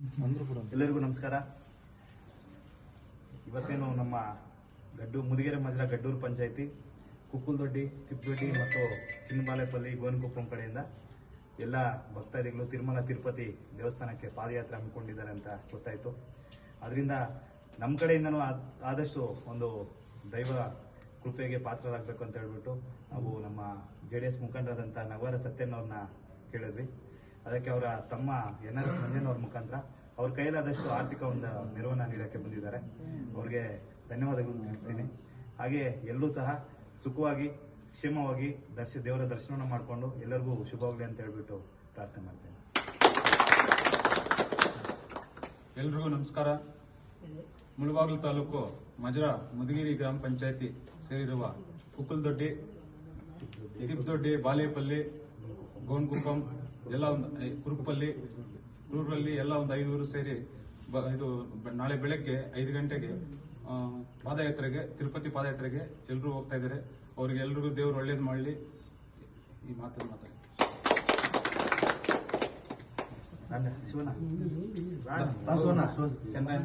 ಎಲ್ಲರಿಗೂ ನಮಸ್ಕಾರ. ಇವತ್ತೇನು ನಮ್ಮ ಗಡ್ಡು, ಮುದಿಗೆರೆ ಮಜರ ಗಡ್ಡೂರು ಪಂಚಾಯತಿ, ಕುಕ್ಕುಲ್ದೊಡ್ಡಿ ತಿಪ್ಪದೊಡ್ಡಿ ಮತ್ತು ಚಿನ್ನಬಾಲೆಪಲ್ಲಿ ಗೋವಿನಕೊಪ್ಪಂ ಕಡೆಯಿಂದ ಎಲ್ಲ ಭಕ್ತಾದಿಗಳು ತಿರುಮಲ, ತಿರುಪತಿ ದೇವಸ್ಥಾನಕ್ಕೆ ಪಾದಯಾತ್ರೆ ಹಮ್ಮಿಕೊಂಡಿದ್ದಾರೆ ಅಂತ ಗೊತ್ತಾಯಿತು. ಅದರಿಂದ ನಮ್ಮ ಕಡೆಯಿಂದನೂ ಆದಷ್ಟು ಒಂದು ದೈವ ಕೃಪೆಗೆ ಪಾತ್ರರಾಗಬೇಕು ಅಂತ ಹೇಳ್ಬಿಟ್ಟು ನಾವು ನಮ್ಮ ಜೆ ಡಿ ಎಸ್ ಮುಖಂಡರಾದಂಥ ನಗರ ಸತ್ಯನವ್ರನ್ನ ಕೇಳಿದ್ವಿ. ಅದಕ್ಕೆ ಅವರ ತಮ್ಮ ಎನ್ ಎಸ್ ಮಂಜನ್ ಅವ್ರ ಮುಖಾಂತರ ಅವ್ರ ಕೈಲಾದಷ್ಟು ಆರ್ಥಿಕ ಒಂದು ನೆರವನ್ನ ನೀಡಕ್ಕೆ ಬಂದಿದ್ದಾರೆ. ಅವ್ರಿಗೆ ಧನ್ಯವಾದಗಳು ತಿಳಿಸ್ತೀನಿ. ಹಾಗೆ ಎಲ್ಲರೂ ಸಹ ಸುಖವಾಗಿ, ಕ್ಷೇಮವಾಗಿ ದರ್ಶ ದೇವರ ದರ್ಶನವನ್ನು ಮಾಡಿಕೊಂಡು ಎಲ್ಲರಿಗೂ ಶುಭವಾಗಲಿ ಅಂತ ಹೇಳ್ಬಿಟ್ಟು ಪ್ರಾರ್ಥನೆ ಮಾಡ್ತೇನೆ. ಎಲ್ರಿಗೂ ನಮಸ್ಕಾರ. ಮುಳುಬಾಗಿಲು ತಾಲೂಕು ಮಜರ ಮುದಗಿರಿ ಗ್ರಾಮ ಪಂಚಾಯತಿ ಸೇರಿರುವ ಕುಕ್ಕಲ್ದೊಡ್ಡಿ ತಿಪ್ದೊಡ್ಡಿ ಬಾಲೇಪಲ್ಲಿ ಗೋನ್ಕುಪ್ಪಂ ಎಲ್ಲ ಒಂದು ಕುರುಪಲ್ಲಿ ಕುರುಕುಪಲ್ಲಿ ಊರಲ್ಲಿ ಎಲ್ಲ ಒಂದು ಐದೂರು ಸೇರಿ ಬ- ಇದು ಬ- ನಾಳೆ ಬೆಳಗ್ಗೆ ಐದು ಗಂಟೆಗೆ ಆ, ಪಾದಯಾತ್ರೆಗೆ ತಿರುಪತಿ ಪಾದಯಾತ್ರೆಗೆ ಎಲ್ಲರೂ ಹೋಗ್ತಾ ಇದ್ದಾರೆ. ಅವ್ರಿಗೆ ಎಲ್ರಿಗೂ ದೇವ್ರು ಒಳ್ಳೇದು ಮಾಡಲಿ. ಈ ಮಾತನ್ನು ಮಾತಾಡಿ ಶಿವನ ಚೆನ್ನಾಗಿ.